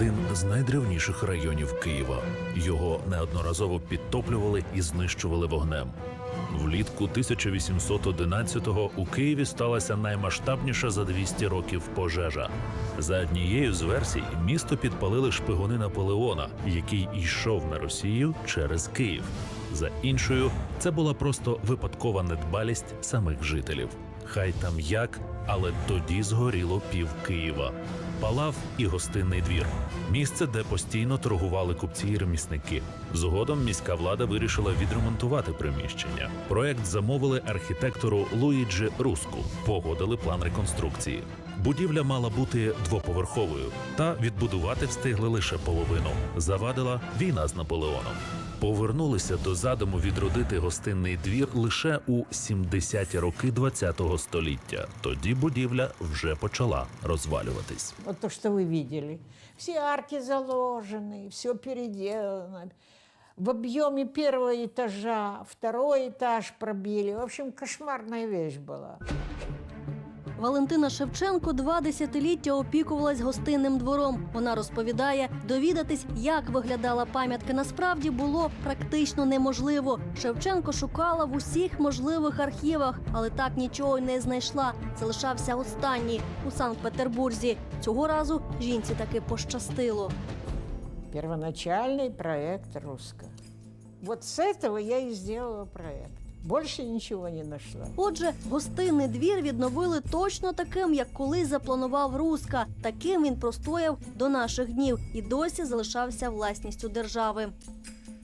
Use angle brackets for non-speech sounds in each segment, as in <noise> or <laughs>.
Один з найдревніших районів Києва. Його неодноразово підтоплювали і знищували вогнем. Влітку 1811-го у Києві сталася наймасштабніша за 200 років пожежа. За однією з версій, місто підпалили шпигуни Наполеона, який йшов на Росію через Київ. За іншою, це була просто випадкова недбалість самих жителів. Хай там як, але тоді згоріло пів Києва. Палав і гостинний двір місце, де постійно торгували купці і ремісники. Згодом міська влада вирішила відремонтувати приміщення. Проект замовили архітектору Луїджі Руску. Погодили план реконструкції. Будівля мала бути двоповерховою, та відбудувати встигли лише половину. Завадила війна з Наполеоном Повернулися до задуму відродити гостинний двір лише у 70-ті роки ХХ століття. Тоді будівля вже почала розвалюватись. Вот то, что вы видели. Все арки заложены, все переделано. В объеме первого этажа, второй этаж пробили. В общем, кошмарная вещь была. Валентина Шевченко два десятиліття опікувалась гостинним двором. Вона розповідає, довідатись, як виглядала пам'ятка, насправді було практично неможливо. Шевченко шукала в усіх можливих архівах, але так нічого й не знайшла. Залишався останній у Санкт-Петербурзі. Цього разу жінці таки пощастило. Первоначальный проект «Русско». Вот с этого я и сделала проект. Больше нічого не знайшла. Отже, гостинний двір відновили точно таким, як колись запланував Руска. Таким він простояв до наших днів і досі залишався власністю держави.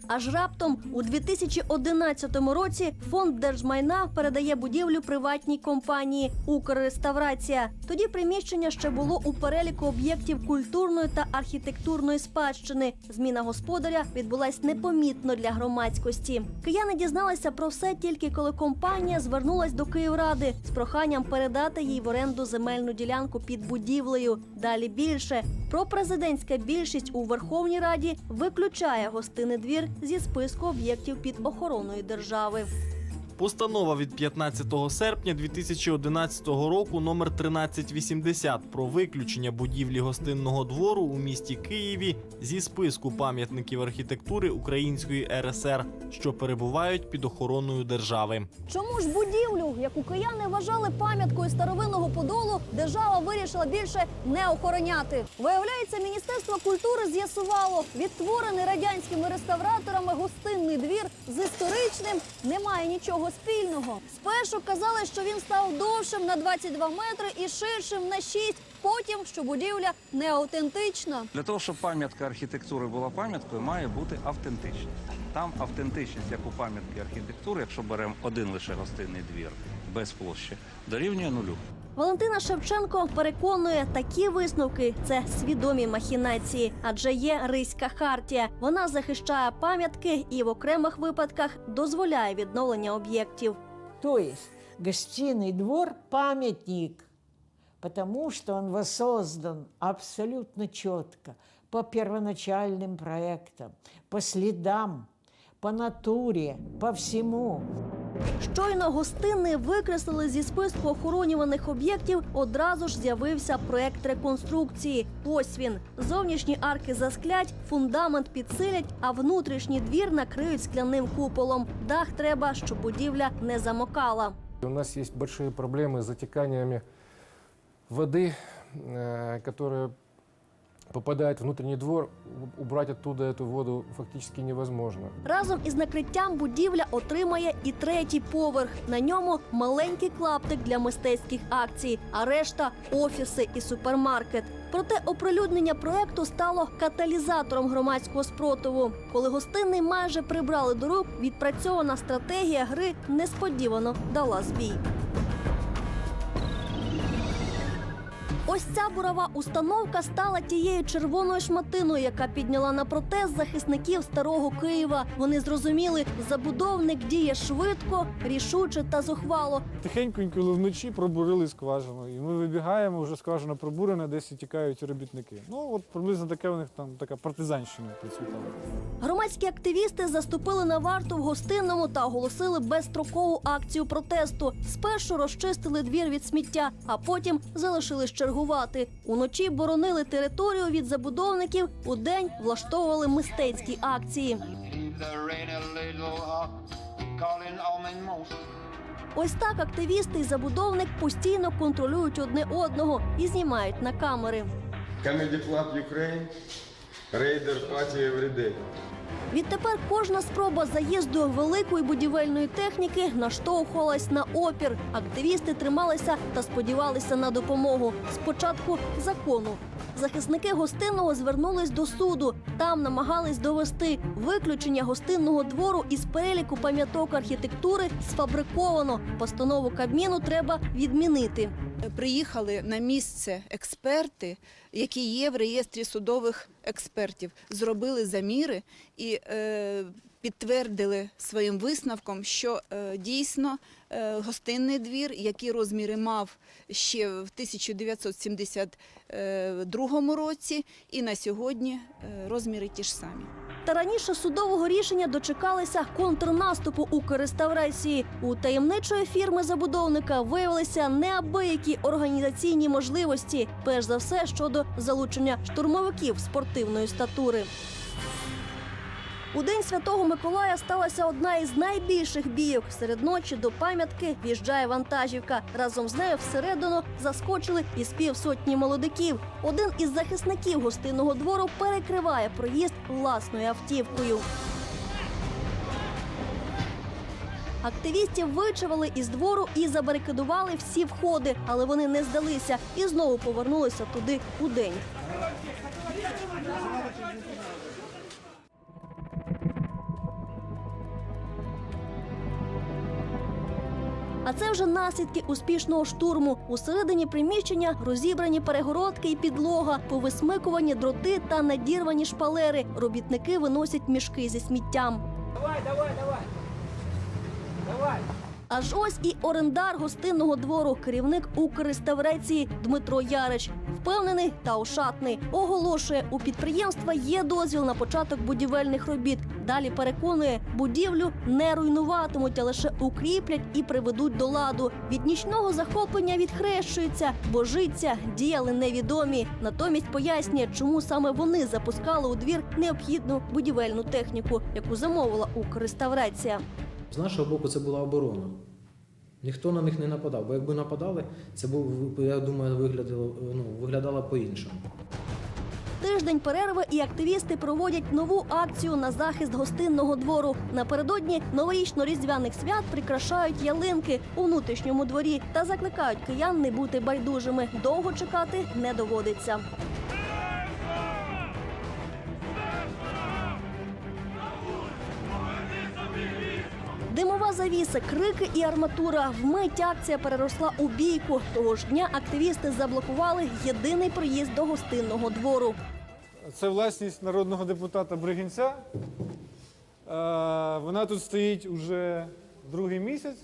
Аж раптом у 2011 році фонд держмайна передає будівлю приватній компанії Укрреставрація. Тоді приміщення ще було у переліку об'єктів культурної та архітектурної спадщини. Зміна господаря відбулась непомітно для громадськості. Кияни дізналися про все тільки коли компанія звернулась до Київради з проханням передати їй в оренду земельну ділянку під будівлею. Далі більше про президентська більшість у Верховній Раді виключає гостинний двір зі списку об'єктів під охороною держави. Постанова від 15 серпня 2011 року номер 1380 про виключення будівлі гостинного двору у місті Києві зі списку пам'ятників архітектури Української РСР, що перебувають під охороною держави. Чому ж будівлю, яку кияни вважали пам'яткою старовинного подолу, держава вирішила більше не охороняти? Виявляється, міністерство культури з'ясувало, відтворений радянськими реставраторами гостинний двір з історичним не має нічого спільного. Спершу казали, що він став довшим на 22 метри і ширшим на 6, Потім, що будівля не автентична. Для того, щоб пам'ятка архітектури була пам'яткою, має бути автентичність. Там автентичність, як у пам'ятки архітектури, якщо беремо один лише гостинний двір без площі, дорівнює нулю. Валентина Шевченко переконує, такі висновки це свідомі махінації, адже є Ризька хартія. Вона захищає пам'ятки і в окремих випадках дозволяє відновлення об'єктів. То есть двор – памятник, потому что он воссоздан абсолютно четко, по первоначальным проектам, по следам, по натуре, по всему. Щойно гостинний викреслили зі списку охоронюваних об'єктів. Одразу ж з'явився проект реконструкції. Ось він зовнішні арки засклять, фундамент підсилять, а внутрішній двір накриють скляним куполом. Дах треба, щоб будівля не замокала. У нас есть большие проблемы с затеканиями воды, э, которая попадает в внутренний двор. Убрать оттуда эту воду фактически невозможно. Разом із накриттям будівля отримає і третій поверх. На ньому маленький клаптик для мистецьких акцій, а решта офіси і супермаркет. Проте оприлюднення проекту стало каталізатором громадського спротиву. Коли гостинний майже прибрали до рук, відпрацьована стратегія гри несподівано дала збій. Ось ця бурова установка стала тією червоною шматиною, яка підняла на протест захисників старого Києва. Вони зрозуміли, забудовник діє швидко, рішуче та зухвало. Тихенько, вночі пробурили скважину. І ми вибігаємо, вже скважина пробурена, десь і тікають робітники. Ну, от приблизно таке у них там така партизанщина процвітала. Громадські активісти заступили на варту в гостинному та оголосили безстрокову акцію протесту. Спершу розчистили двір від сміття, а потім залишили з чергу. чергувати. Уночі боронили територію від забудовників, удень влаштовували мистецькі акції. Ось так активісти і забудовник постійно контролюють одне одного і знімають на камери. Comedy Club Ukraine, Raider Party Every Day. Відтепер кожна спроба заїзду великої будівельної техніки наштовхувалась на опір. Активісти трималися та сподівалися на допомогу. Спочатку закону. Захисники гостинного звернулись до суду. Там намагались довести виключення гостинного двору із переліку пам'яток архітектури сфабриковано. Постанову Кабміну треба відмінити. Приїхали на місце експерти, які є в реєстрі судових експертів, зробили заміри і е, підтвердили своїм висновком, що е, дійсно е, гостинний двір, які розміри мав ще в 1972 році, і на сьогодні розміри ті ж самі. Та раніше судового рішення дочекалися контрнаступу Укрреставрації. У таємничої фірми забудовника виявилися неабиякі організаційні можливості, перш за все щодо залучення штурмовиків спортивної статури. У день святого Миколая сталася одна із найбільших бійок. Серед ночі до пам'ятки в'їжджає вантажівка. Разом з нею всередину заскочили із півсотні молодиків. Один із захисників гостинного двору перекриває проїзд власною автівкою. Активістів вичавили із двору і забарикадували всі входи, але вони не здалися і знову повернулися туди у день. А це вже наслідки успішного штурму. Усередині приміщення розібрані перегородки і підлога, повисмикувані дроти та надірвані шпалери. Робітники виносять мішки зі сміттям. Давай, давай, давай. Давай. Аж ось і орендар гостинного двору, керівник Укрреставрації Дмитро Ярич. Впевнений та ошатний. Оголошує, у підприємства є дозвіл на початок будівельних робіт. Далі переконує, будівлю не руйнуватимуть, а лише укріплять і приведуть до ладу. Від нічного захоплення відхрещуються, бо життя діяли невідомі. Натомість пояснює, чому саме вони запускали у двір необхідну будівельну техніку, яку замовила Укрреставрація. З нашого боку це була оборона. Ніхто на них не нападав, бо якби нападали, це був, я думаю, виглядало, ну, виглядало по-іншому. Тиждень перерви і активісти проводять нову акцію на захист гостинного двору. Напередодні новорічно-різдвяних свят прикрашають ялинки у внутрішньому дворі та закликають киян не бути байдужими. Довго чекати не доводиться. Завіса, крики і арматура. Вмить акція переросла у бійку. Того ж дня активісти заблокували єдиний проїзд до гостинного двору. Це власність народного депутата Бригінця. Е, Вона тут стоїть уже другий місяць,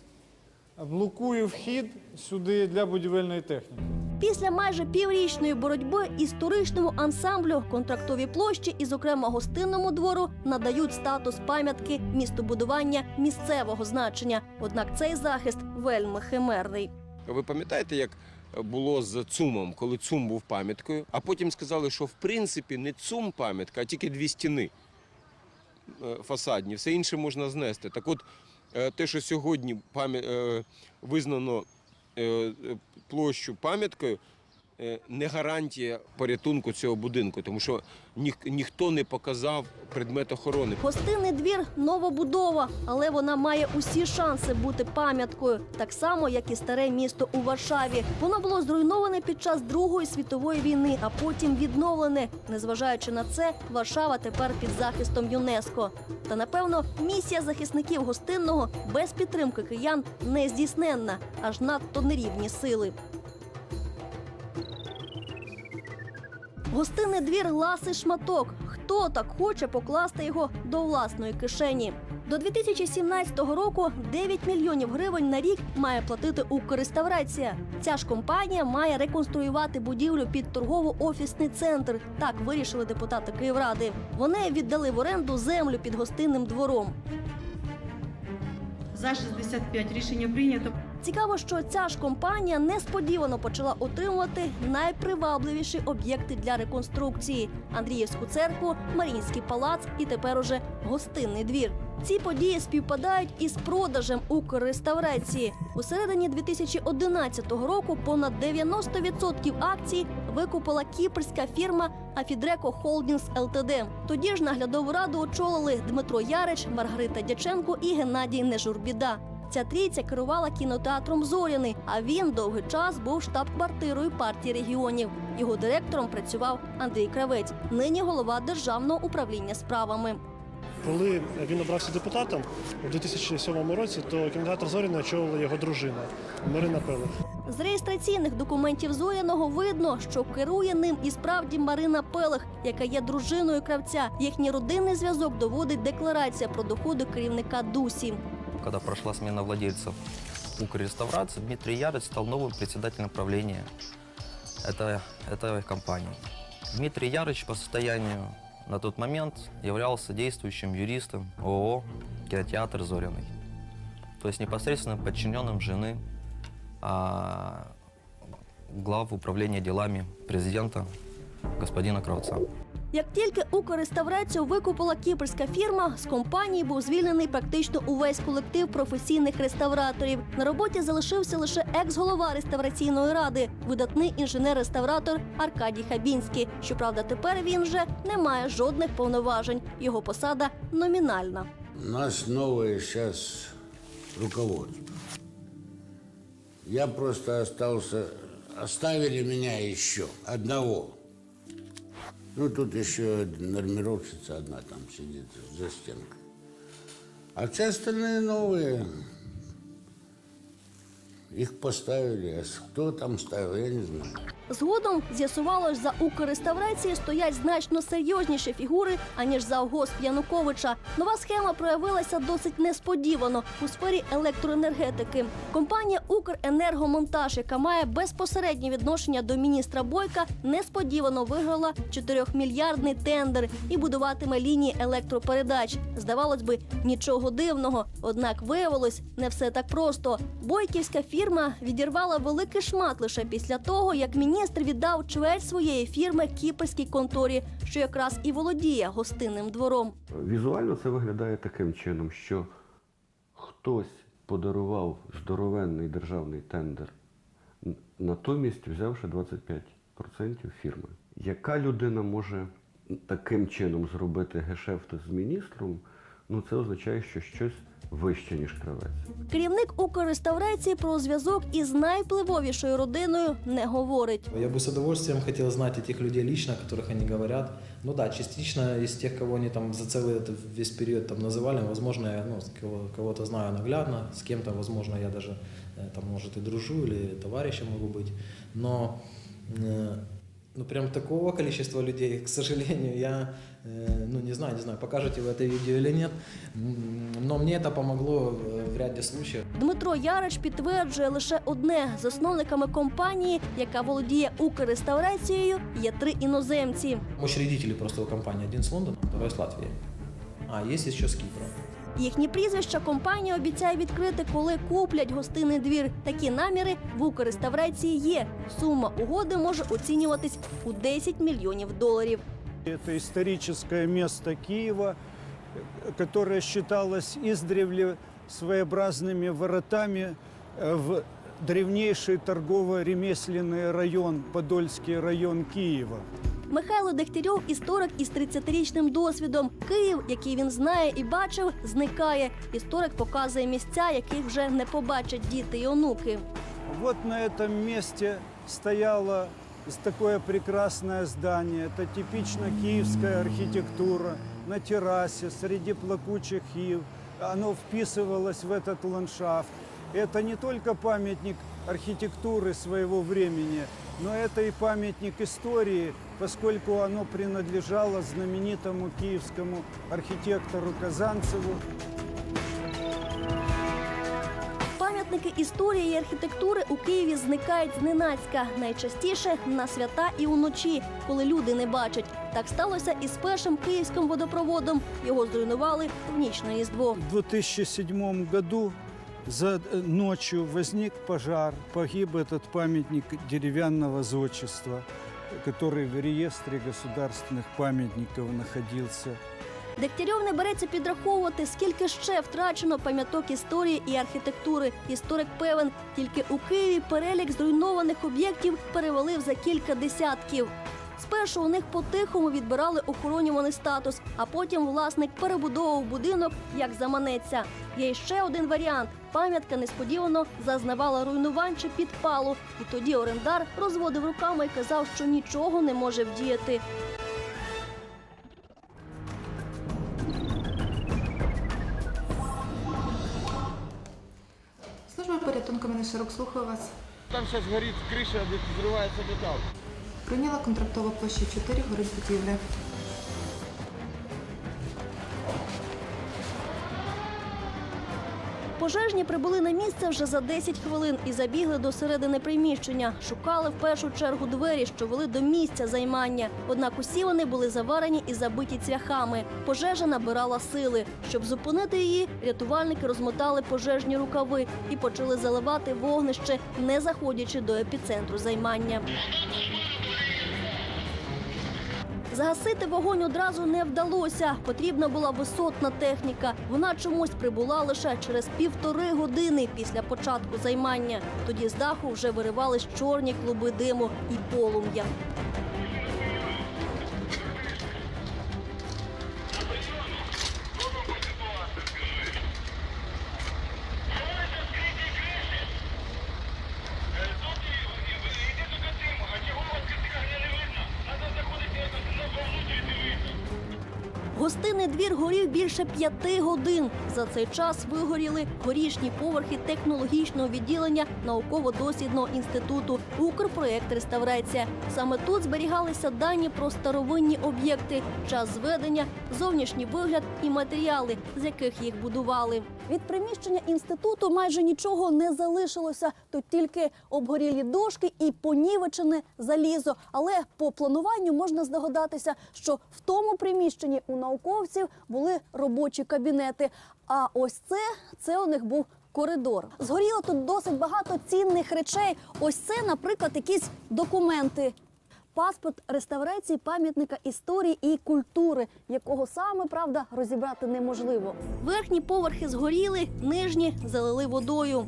блокує вхід сюди для будівельної техніки. Після майже піврічної боротьби історичному ансамблю контрактові площі і, зокрема, гостинному двору надають статус пам'ятки містобудування місцевого значення. Однак цей захист вельми химерний. Ви пам'ятаєте, як було з ЦУМом, коли ЦУМ був пам'яткою, а потім сказали, що в принципі не ЦУМ пам'ятка, а тільки дві стіни е, фасадні, все інше можна знести. Так от, е, те, що сьогодні е, визнано площу пам'яткою, е, не гарантія порятунку цього будинку, тому що ніх- ніхто не показав предмет охорони. Гостинний двір новобудова, але вона має усі шанси бути пам'яткою, так само як і старе місто у Варшаві. Воно було зруйноване під час Другої світової війни, а потім відновлене. Незважаючи на це, Варшава тепер під захистом ЮНЕСКО. Та напевно місія захисників гостинного без підтримки киян не здійсненна, аж надто нерівні сили. Гостинний двір ласий шматок. Хто так хоче покласти його до власної кишені? До 2017 року 9 мільйонів гривень на рік має платити Укрреставрація. Ця ж компанія має реконструювати будівлю під торгово-офісний центр. Так вирішили депутати Київради. Вони віддали в оренду землю під гостинним двором. За 65 рішення прийнято. Цікаво, що ця ж компанія несподівано почала отримувати найпривабливіші об'єкти для реконструкції: Андріївську церкву, Маріїнський палац і тепер уже гостинний двір. Ці події співпадають із продажем Укрреставрації. У середині 2011 року понад 90% акцій викупила кіпрська фірма Афідреко Холдінгс ЛТД. Тоді ж наглядову раду очолили Дмитро Ярич, Маргарита Дяченко і Геннадій Нежурбіда. Ця трійця керувала кінотеатром Зоряний, а він довгий час був штаб-квартирою партії регіонів. Його директором працював Андрій Кравець, нині голова державного управління справами. Коли він обрався депутатом у 2007 році, то кінотеатр Зоріна очолила його дружина Марина Пелих. З реєстраційних документів Зоряного видно, що керує ним і справді Марина Пелих, яка є дружиною кравця. Їхній родинний зв'язок доводить декларація про доходи керівника Дусі. Когда прошла смена владельцев Укрреставрации, Дмитрий Ярец стал новым председателем правления этой, этой компании. Дмитрий Ярыч по состоянию на тот момент являлся действующим юристом ООО «Кинотеатр Зориный». То есть непосредственным подчиненным жены а, глав управления делами президента господина Кравца. Як тільки Укрреставрацію викупила кіпрська фірма, з компанії був звільнений практично увесь колектив професійних реставраторів. На роботі залишився лише екс-голова реставраційної ради, видатний інженер-реставратор Аркадій Хабінський. Щоправда, тепер він вже не має жодних повноважень. Його посада номінальна. У нас новое сейчас руководство. Я просто остался, оставили меня еще одного. Ну, тут еще нормировщица одна там сидит за стенкой. А все остальные новые, их поставили. А кто там ставил, я не знаю. Згодом з'ясувалось, за Укрреставрації стоять значно серйозніші фігури, аніж за ОГОСП Януковича. Нова схема проявилася досить несподівано у сфері електроенергетики. Компанія Укренергомонтаж, яка має безпосереднє відношення до міністра Бойка, несподівано виграла 4-мільярдний тендер і будуватиме лінії електропередач. Здавалось би, нічого дивного. Однак виявилось не все так просто. Бойківська фірма відірвала великий шмат лише після того, як міністр віддав чверть своєї фірми кіпрській конторі, що якраз і володіє гостинним двором. Візуально це виглядає таким чином, що хтось подарував здоровенний державний тендер, натомість взявши 25% фірми. Яка людина може таким чином зробити гешефт з міністром? Ну це означає, що щось вище, ніж кравець. Керівник Укрреставрації про зв'язок із найвпливовішою родиною не говорить. Я бы с удовольствием хотел знать этих людей лично, о которых они говорят. Ну да, частично из тех, кого они там за целый этот весь период там называли, возможно, я ну, с кого- кого-то знаю наглядно, с кем-то, возможно, я даже э, там, может, и дружу или товарищем могу быть. Но э, ну, прям такого количества людей, к <laughs> сожалению, я э, ну, не знаю, не знаю, покажете вы это видео или нет. М, Но мне это помогло э, в ряде случаев. Дмитро Ярич підтверджує лише одне: засновниками компанії, яка володіє Укрреставрацією, є три іноземці. Учредители просто у компании. Один с Лондона, второй с Латвии. А, есть еще с Кипра. Їхні прізвища компанія обіцяє відкрити, коли куплять гостинний двір. Такі наміри в Укрреставрації є. Сума угоди може оцінюватись у 10 мільйонів доларів. Это историческое место Киева, которое считалось издревле своеобразными воротами э, в древнейший торгово-ремесленный район, Подольский район Киева. Михайло Дегтярьов – історик із 30-річним досвідом. Київ, який він знає і бачив, зникає. Історик показує місця, яких вже не побачать діти і онуки. Вот на этом месте стояло с- такое прекрасное здание. Это типично киевская архитектура. На террасе, среди плакучих ив. Оно вписывалось в этот ландшафт. Это не только памятник архитектуры своего времени, но это и памятник истории, поскольку оно принадлежало знаменитому киевскому архитектору Казанцеву. Пам'ятники історії і архітектури у Києві зникають зненацька. Найчастіше на свята і уночі, коли люди не бачать. Так сталося і з першим київським водопроводом. Його зруйнували в ніч на Різдво. В 2007 году За э, ночью возник пожар, погиб этот памятник деревянного зодчества, который в реестре государственных памятников находился. Дегтярьов не береться підраховувати, скільки ще втрачено пам'яток історії і архітектури. Історик певен, тільки у Києві перелік зруйнованих об'єктів перевалив за кілька десятків. Спершу у них по-тихому відбирали охоронюваний статус, а потім власник перебудовував будинок як заманеться. Є ще один варіант: пам'ятка несподівано зазнавала руйнувань чи підпалу, і тоді орендар розводив руками і казав, що нічого не може вдіяти. 40, слухаю вас. Там зараз горить криша, де зривається метал. Прийняла контрактова площа 4, горить будівля. Пожежні прибули на місце вже за 10 хвилин і забігли до середини приміщення. Шукали в першу чергу двері, що вели до місця займання. Однак усі вони були заварені і забиті цвяхами. Пожежа набирала сили. Щоб зупинити її, рятувальники розмотали пожежні рукави і почали заливати вогнище, не заходячи до епіцентру займання. Загасити вогонь одразу не вдалося. Потрібна була висотна техніка. Вона чомусь прибула лише через півтори години після початку займання. Тоді з даху вже виривались чорні клуби диму і полум'я. Гостинний двір горів більше п'яти годин. За цей час вигоріли горішні поверхи технологічного відділення науково-дослідного інституту Укрпроєкт реставрація. Саме тут зберігалися дані про старовинні об'єкти, час зведення, зовнішній вигляд і матеріали, з яких їх будували. Від приміщення інституту майже нічого не залишилося. Тут тільки обгорілі дошки і понівечене залізо. Але по плануванню можна здогадатися, що в тому приміщенні у науковців були робочі кабінети. А ось це, це у них був коридор. Згоріло тут досить багато цінних речей. Ось це, наприклад, якісь документи. Паспорт реставрації пам'ятника історії і культури, якого саме правда розібрати неможливо. Верхні поверхи згоріли, нижні залили водою.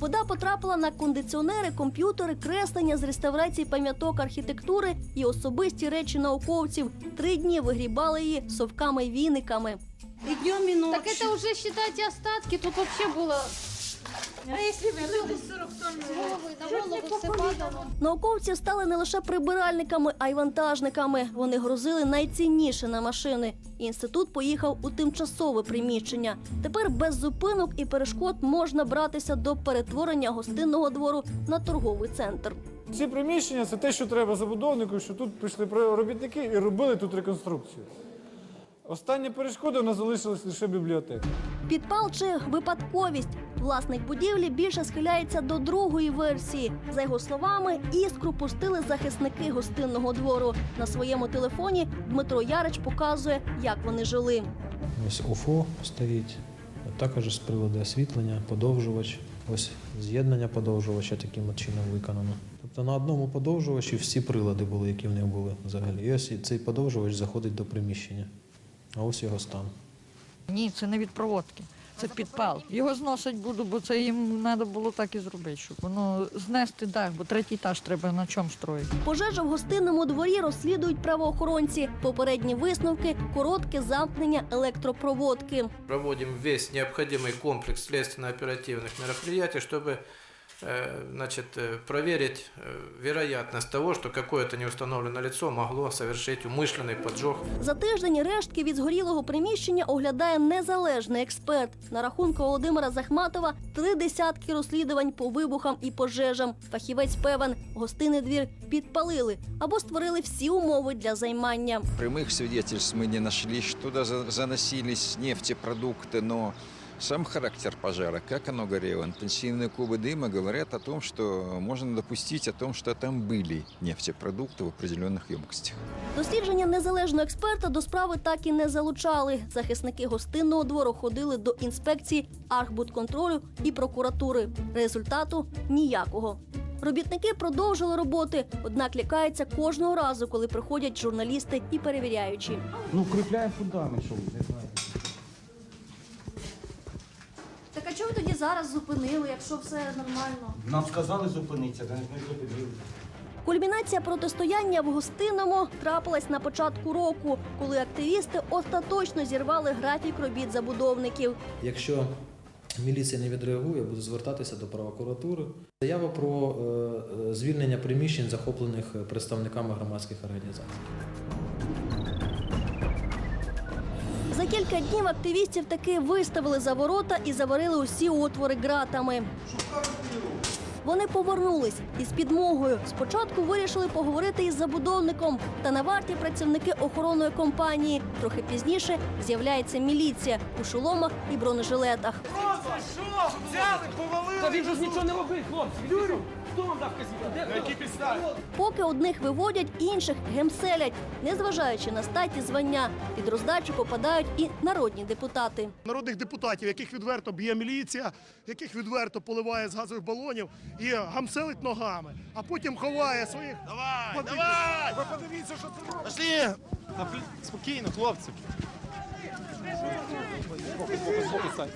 Вода потрапила на кондиціонери, комп'ютери, креслення з реставрації пам'яток архітектури і особисті речі науковців. Три дні вигрібали її совками й віниками. И днем, и ночью. Так это уже, считайте, остатки. Тут вообще было... А если бы 40 тонн на голову все падало? Науковці стали не лише прибиральниками, а й вантажниками. Вони грузили найцінніше на машини. Інститут поїхав у тимчасове приміщення. Тепер без зупинок і перешкод можна братися до перетворення гостинного двору на торговий центр. Ці приміщення це те, що треба забудовнику, що тут прийшли робітники і робили тут реконструкцію. Остання перешкода у нас залишилась лише бібліотека. Підпал чи випадковість. Власник будівлі більше схиляється до другої версії. За його словами, іскру пустили захисники гостинного двору. На своєму телефоні Дмитро Ярич показує, як вони жили. Ось УФО стоїть, також з приводу освітлення, подовжувач. Ось з'єднання подовжувача таким чином виконано. Тобто на одному подовжувачі всі прилади були, які в них були взагалі. І ось цей подовжувач заходить до приміщення. А ось його стан. Ні, це не від проводки, це підпал. Його зносить буду, бо це їм треба було так і зробити, щоб воно знести дах, бо третій етаж треба на чому строїти. Пожежа в гостинному дворі розслідують правоохоронці. Попередні висновки коротке замкнення електропроводки. Проводим весь необходимый комплекс следственно-оперативных мероприятий, чтобы э, значит, э, проверить э, вероятность того, что какое-то неустановленное лицо могло совершить умышленный поджог За тиждень рештки від згорілого приміщення оглядає незалежний експерт. На рахунку Володимира Захматова три десятки розслідувань по вибухам і пожежам. Фахівець певен, гостинний двір підпалили або створили всі умови для займання. Прямых свидетельств мы не нашли, что туда за- заносились нефтепродукты, но сам характер пожара, как оно горело. Интенсивные клубы дыма говорят о том, что можно допустить о том, что там были нефтепродукты в определенных емкостях. Дослідження незалежного експерта до справи так і не залучали. Захисники гостинного двору ходили до інспекції Архбудконтролю і прокуратури. Результату ніякого. Робітники продовжили роботи, однак лякаються кожного разу, коли приходять журналісти і перевіряючі. Ну, укріпляємо фундамент, що ви не а чого ви тоді зараз зупинили, якщо все нормально? Нам сказали зупинитися, та ми зупинилися. Кульмінація протистояння в гостинному трапилась на початку року, коли активісти остаточно зірвали графік робіт забудовників. Якщо міліція не відреагує, буду звертатися до прокуратури. Заява про е, е, звільнення приміщень, захоплених представниками громадських організацій. За кілька днів активістів таки виставили за ворота і заварили усі отвори ґратами. Вони повернулись із підмогою. Спочатку вирішили поговорити із забудовником, та на варті працівники охоронної компанії. Трохи пізніше з'являється міліція у шоломах і бронежилетах. Що? Взяли, повалили? Та він же нічого не робив, хлопці. Хто вам дав казівку? Де На які підстави? Поки одних виводять, інших гемселять, незважаючи на статі звання. Під роздачу попадають і народні депутати. народних депутатів, яких відверто б'є міліція, яких відверто поливає з газових балонів і гамселить ногами, а потім ховає своїх. Давай, давай! Ви подивіться, що це робить. Пошли! Спокійно, хлопці. Збоку, збоку, збоку стань.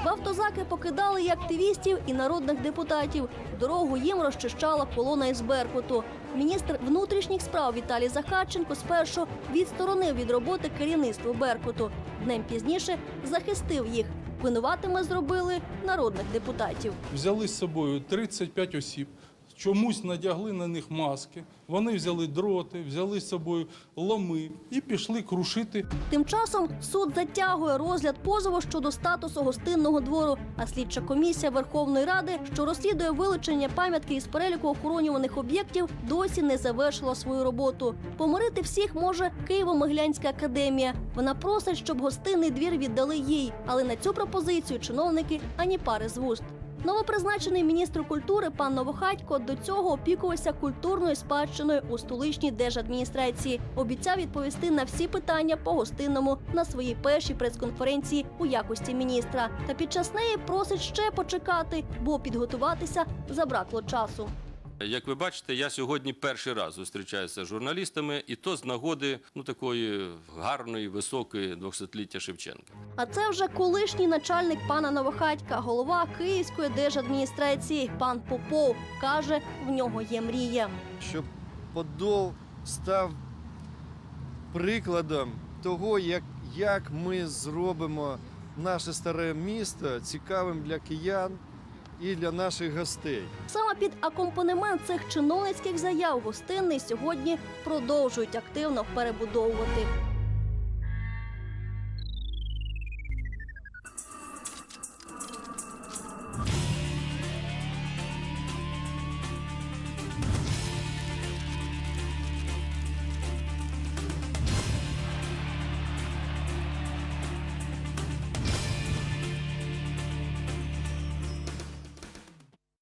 В автозаки покидали і активістів, і народних депутатів. Дорогу їм розчищала колона із Беркуту. Міністр внутрішніх справ Віталій Захарченко спершу відсторонив від роботи керівництво Беркуту. Днем пізніше захистив їх. Винуватими зробили народних депутатів. Взяли з собою 35 осіб, чомусь надягли на них маски. Вони взяли дроти, взяли з собою ломи і пішли крушити Тим часом суд затягує розгляд позову щодо статусу гостинного двору. А слідча комісія Верховної Ради, що розслідує вилучення пам'ятки із переліку охоронюваних об'єктів, досі не завершила свою роботу. Помирити всіх може Києво-Могилянська академія. Вона просить, щоб гостинний двір віддали їй, але на цю пропозицію чиновники ані пари з вуст. Новопризначений міністр культури пан Новохатько до цього опікувався культурною спадщиною у столичній держадміністрації. Обіцяв відповісти на всі питання по гостинному на своїй першій прес-конференції у якості міністра. Та під час неї просить ще почекати, бо підготуватися забракло часу. Як ви бачите, я сьогодні перший раз зустрічаюся з журналістами, і то з нагоди ну такої гарної, високої 200-ліття Шевченка. А це вже колишній начальник пана Новохатька, голова Київської держадміністрації. Пан Попов каже, в нього є мрія. щоб Подол став прикладом того, як, як ми зробимо наше старе місто цікавим для киян і для наших гостей. Саме під акомпанемент цих чиновницьких заяв гостинний сьогодні продовжують активно перебудовувати.